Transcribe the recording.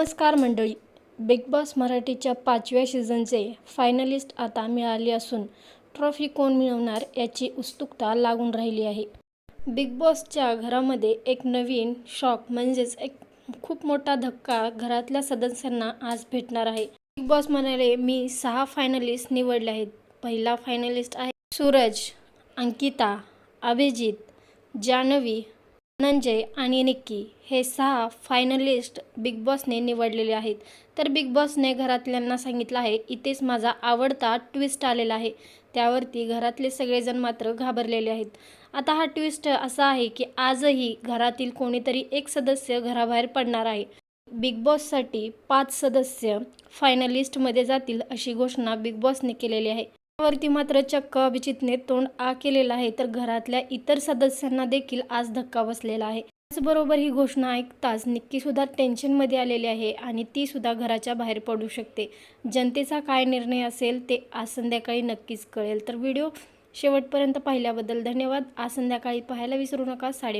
नमस्कार मंडळी. Big boss मराठीच्या पाचव्या सीझनचे फायनलिस्ट आता मिळाले असून ट्रॉफी कोण मिळवणार याची उत्सुकता लागून राहिली आहे. बिग बॉसच्या घरामध्ये एक नवीन शॉक म्हणजेच एक खूप मोठा धक्का घरातल्या सदस्यांना आज भेटणार आहे. बिग बॉस म्हणाले मी सहा फायनलिस्ट निवडले आहेत. पहिला फायनलिस्ट आहे सूरज अंकिता अभिजित जानवी धनंजय आणि निक्की हे सहा फायनलिस्ट बिग बॉसने निवडलेले आहेत. तर बिग बॉसने घरातल्यांना सांगितलं आहे इथेच माझा आवडता ट्विस्ट आलेला आहे. त्यावरती घरातले सगळेजण मात्र घाबरलेले आहेत. आता हा ट्विस्ट असा आहे की आजही घरातील कोणीतरी एक सदस्य घराबाहेर पडणार आहे. बिग बॉससाठी पाच सदस्य फायनलिस्टमध्ये जातील अशी घोषणा बिग बॉसने केलेली आहे. वरती मात्र चक्क अभिजितने तोंड आ केलेलं आहे तर घरातल्या इतर सदस्यांना देखील आज धक्का बसलेला आहे. त्याचबरोबर ही घोषणा ऐकताच निक्की सुद्धा टेन्शनमध्ये आलेली आहे आणि ती सुद्धा घराच्या बाहेर पडू शकते. जनतेचा काय निर्णय असेल ते आज संध्याकाळी नक्कीच कळेल. तर व्हिडिओ शेवटपर्यंत पाहिल्याबद्दल धन्यवाद. आज संध्याकाळी पाहायला विसरू नका. साडे